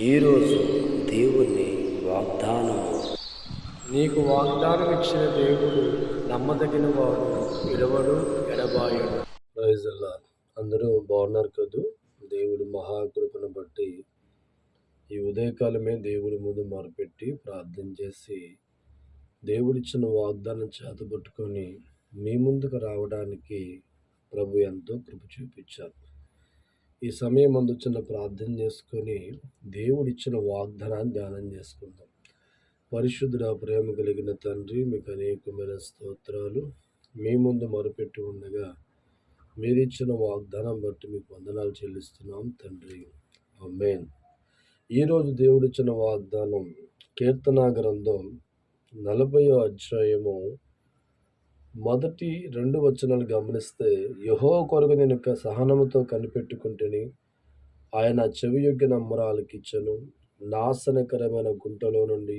ఈరోజు దేవుని వాగ్దానము. నీకు వాగ్దానం ఇచ్చిన దేవుడు నమ్మదగిన వాడు విడవడు ఎడబాయడు. ప్రైజల్లా అందరూ బాగున్నారు కదూ? దేవుడి మహాకృపను బట్టి ఈ ఉదయకాలమే దేవుడి ముందు మొరపెట్టి ప్రార్థన చేసి దేవుడిచ్చిన వాగ్దానం చేతబట్టుకొని మీ ముందుకు రావడానికి ప్రభు ఎంతో కృప చూపించారు. ఈ సమయం అందుచిన చిన్న ప్రార్థన చేసుకొని దేవుడిచ్చిన వాగ్దానాన్ని ధ్యానం చేసుకుందాం. పరిశుద్ధుడ ప్రేమ కలిగిన తండ్రి మీకు అనేకమైన స్తోత్రాలు. మీ ముందు మొరపెట్టి ఉండగా మీరిచ్చిన వాగ్దానం బట్టి మీకు వందనాలు చెల్లిస్తున్నాం తండ్రి. అమ్మేన్ ఈరోజు దేవుడిచ్చిన వాగ్దానం కీర్తనా గ్రంథం నలభయో అధ్యాయము మొదటి రెండు వచనాలు గమనిస్తే యహో కొరకు నేను యొక్క సహనముతో కనిపెట్టుకుంటేని ఆయన చెవి యొగ్గిన నమ్మరాలకిచ్చను నాశనకరమైన గుంటలో నుండి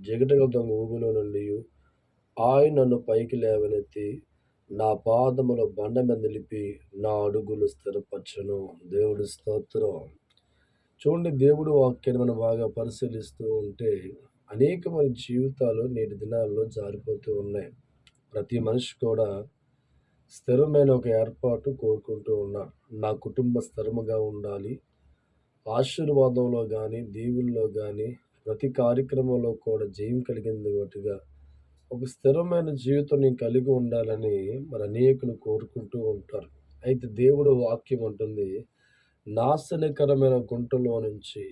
జగటగల దొంగ ఊగులో నుండి ఆయన నన్ను పైకి లేవనెత్తి నా పాదముల బండ మీద నిలిపి నా అడుగులు స్థిరపరచను. దేవుడి స్తోత్రం. చూడండి దేవుడు వాక్యాన్ని మనం బాగా పరిశీలిస్తూ ఉంటే అనేక మంది జీవితాలు నేటి దినాల్లో జారిపోతూ ఉన్నాయి. ప్రతి మనిషి కూడా స్థిరమైన ఒక ఏర్పాటు కోరుకుంటూ ఉన్నా నా కుటుంబ స్థిరముగా ఉండాలి. ఆశీర్వాదంలో కానీ దీవుల్లో కానీ ప్రతి కార్యక్రమంలో కూడా జయం కలిగింది ఒకటిగా ఒక స్థిరమైన జీవితం నేను కలిగి ఉండాలని మన అనేకులు కోరుకుంటూ ఉంటారు. అయితే దేవుడు వాక్యం ఉంటుంది నాశనకరమైన గుంటలో నుంచి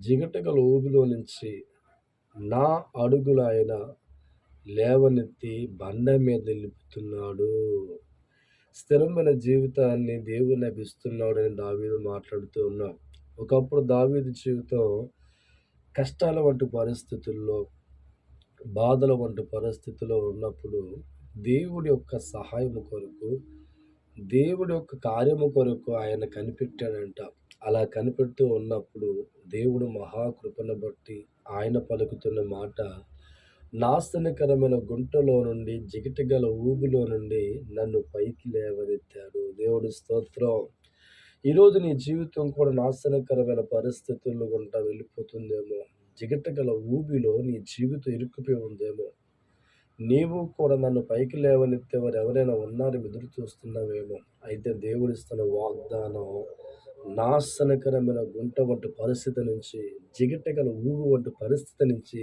జిగటగల ఊబిలో నుంచి నా అడుగులైన లేవనెత్తి బండ మీద నిలుపుతున్నాడు. స్థిరమైన జీవితాన్ని దేవుడు నాకు ఇస్తున్నాడు అని దావీదు మాట్లాడుతూ ఉన్నాం ఒకప్పుడు దావీదు జీవితం కష్టాల వంటి పరిస్థితుల్లో బాధల వంటి పరిస్థితిలో ఉన్నప్పుడు దేవుడి యొక్క సహాయం కొరకు దేవుడి యొక్క కార్యము కొరకు ఆయన కనిపెట్టాడంట. అలా కనిపెడుతూ ఉన్నప్పుడు దేవుడు మహాకృపను బట్టి ఆయన పలుకుతున్న మాట నాశనకరమైన గుంటలో నుండి జిగిటగల ఊబిలో నుండి నన్ను పైకి లేవనెత్తాడు. దేవుడి స్తోత్రం. ఈరోజు నీ జీవితం కూడా నాశనకరమైన పరిస్థితుల్లో గుంటా వెళ్ళిపోతుందేమో. జిగటగల ఊబిలో నీ జీవితం ఇరుక్కుపోయి ఉందేమో. నీవు కూడా నన్ను పైకి లేవనెత్తేవారు ఎవరైనా ఉన్నారని ఎదురు చూస్తున్నావేమో. అయితే దేవుడిస్తున్న వాగ్దానం నాశనకరమైన గుంట వంటి పరిస్థితి నుంచి జిగటగల ఊబి వంటి పరిస్థితి నుంచి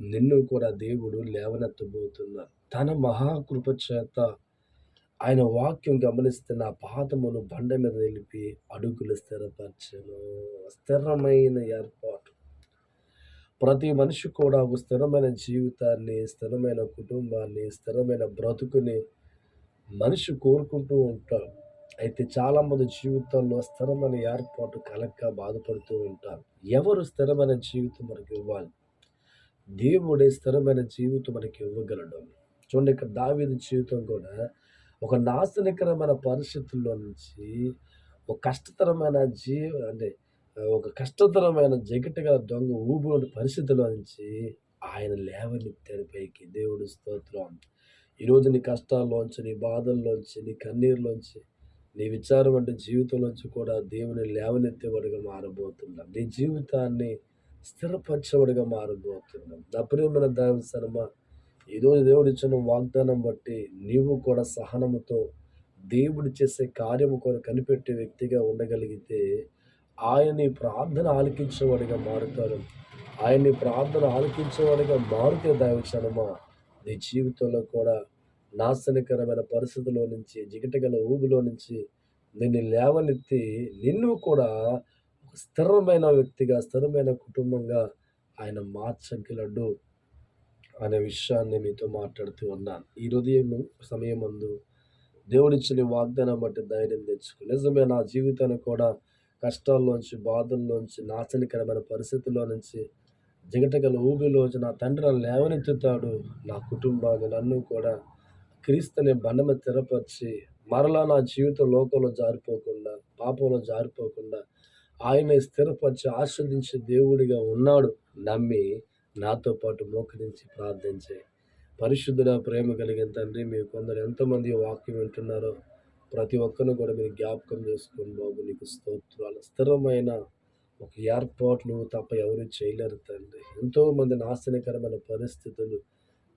నిన్ను కూడా దేవుడు లేవనెత్తబోతున్నారు తన మహాకృప చేత ఆయన వాక్యం గమనిస్తున్న పాదమును బండ మీద నిలిపి అడుగులు స్థిరపరచను. స్థిరమైన ఏర్పాటు. ప్రతి మనిషి కూడా ఒక స్థిరమైన జీవితాన్ని స్థిరమైన కుటుంబాన్ని స్థిరమైన బ్రతుకుని మనిషి కోరుకుంటూ ఉంటాడు. అయితే చాలామంది జీవితంలో స్థిరమైన ఏర్పాటు కలక్క బాధపడుతూ ఉంటారు. ఎవరు స్థిరమైన జీవితం మనకి ఇవ్వాలి? దేవుడే స్థిరమైన జీవితం మనకి ఇవ్వగలడు? చూడండి ఇక్కడ దావీది జీవితం కూడా ఒక నాశనకరమైన పరిస్థితుల్లో నుంచి ఒక కష్టతరమైన జీవ అంటే ఒక కష్టతరమైన జగట్టుగా దొంగ ఊబిలోని పరిస్థితుల్లో నుంచి ఆయన లేవనెత్తాడు పైకి దేవుడు స్తోత్రం. ఈరోజు నీ కష్టాల్లోంచి నీ బాధల్లోంచి నీ కన్నీరులోంచి నీ విచారం అంటే జీవితంలోంచి కూడా దేవుని లేవనెత్తేవాడుగా మారబోతున్నాం. నీ జీవితాన్ని స్థిరపరచబడిగా మారబోతున్నాం నా ప్రియమైన దైవ శర్మ ఈరోజు దేవుడు ఇచ్చిన వాగ్దానం బట్టి నీవు కూడా సహనముతో దేవుడు చేసే కార్యము కొరకు కనిపెట్టే వ్యక్తిగా ఉండగలిగితే ఆయన్ని ప్రార్థన ఆలకించేవాడిగా మారుతారు. ఆయన్ని ప్రార్థన ఆలకించేవాడిగా మారుతే దైవచనమా నీ జీవితంలో కూడా నాశనకరమైన పరిస్థితిలో నుంచి జిగటగల ఊబిలో నుంచి నిన్ను లేవనెత్తి నిన్ను కూడా స్థిరమైన వ్యక్తిగా స్థిరమైన కుటుంబంగా ఆయన మార్చగలడు అనే విషయాన్ని మీతో మాట్లాడుతూ ఉన్నాను. ఈ హృదయం సమయం అందు దేవుడిచ్చిన వాగ్దానం బట్టి ధైర్యం తెచ్చుకో. నిజమే నా జీవితాన్ని కూడా కష్టాల్లోంచి బాధల్లోంచి నాశనకరమైన పరిస్థితుల్లో నుంచి జిగటగల ఊబిలోంచి నా తండ్రి నన్ను లేవనెత్తుతాడు. నా కుటుంబాన్ని నన్ను కూడా క్రీస్తుని బండమ స్థిరపరిచి మరలా నా జీవితం లోకంలో జారిపోకుండా పాపంలో జారిపోకుండా ఆయన స్థిరపరిచి ఆస్వాదించే దేవుడిగా ఉన్నాడు. నమ్మి నాతో పాటు మోకరించి ప్రార్థించే. పరిశుద్ధుల ప్రేమ కలిగిన తండ్రి మీరు కొందరు ఎంతమంది వాక్యం వింటున్నారో ప్రతి ఒక్కరిని కూడా మీరు జ్ఞాపకం చేసుకుని బాబు నీకు స్తోత్రాలు. స్థిరమైన ఒక ఏర్పాట్లు తప్ప ఎవరు చేయలేరు తండ్రి. ఎంతోమంది నాశనకరమైన పరిస్థితులు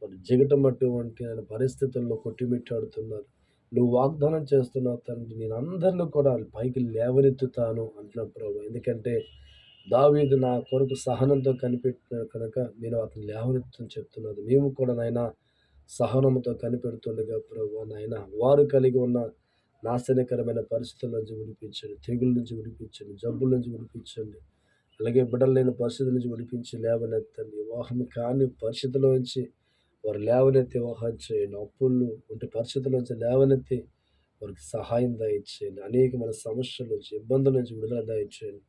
మరి జిగటమటువంటి పరిస్థితుల్లో కొట్టిమిట్టాడుతున్నారు. నువ్వు వాగ్దానం చేస్తున్నావు తండ్రి నేను అందరిని కూడా పైకి లేవనెత్తుతాను అంటున్నాను ప్రభు. ఎందుకంటే దావీదు నా కొరకు సహనంతో కనిపెట్టిన కనుక నేను అతను లేవనెత్తని చెప్తున్నాను. మేము కూడా నాయన సహనంతో కనిపెడుతుండగా ప్రభు నాయన వారు కలిగి ఉన్న నాశనకరమైన పరిస్థితుల నుంచి విడిపించండి. తెగుల నుంచి విడిపించండి. జబ్బుల నుంచి విడిపించండి. అలాగే బిడ్డలు లేని పరిస్థితుల నుంచి విడిపించి లేవనెత్తండి. వివాహం కాని పరిస్థితుల నుంచి వారు లేవనెత్తి వివాహం చేయండి అప్పులు వంటి పరిస్థితుల నుంచి లేవనెత్తి వారికి సహాయం దయచేయండి. అనేకమైన సమస్యల నుంచి ఇబ్బందుల నుంచి విడుదల దయచేయండి.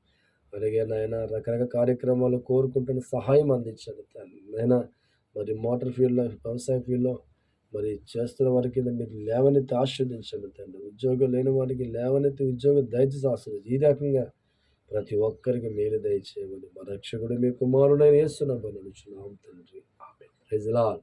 అలాగే నాయన రకరకాల కార్యక్రమాలు కోరుకుంటున్న సహాయం అందించండి తల్లి. నాయన మరి మోటార్ ఫీల్డ్లో వ్యవసాయ ఫీల్డ్లో మరి చేస్తున్న వారికి మీరు లేవనెత్తి ఆస్వాదించండి తండ్రి ఉద్యోగం లేని వారికి లేవనెత్తి ఉద్యోగం దయచేసి ఆస్వాదించి ఈ రకంగా ప్రతి ఒక్కరికి మేలు దయచేయమని మా రక్షకుడు మీ కుమారుడైన వేస్తున్నాం పని తండ్రి. ప్రజలాల్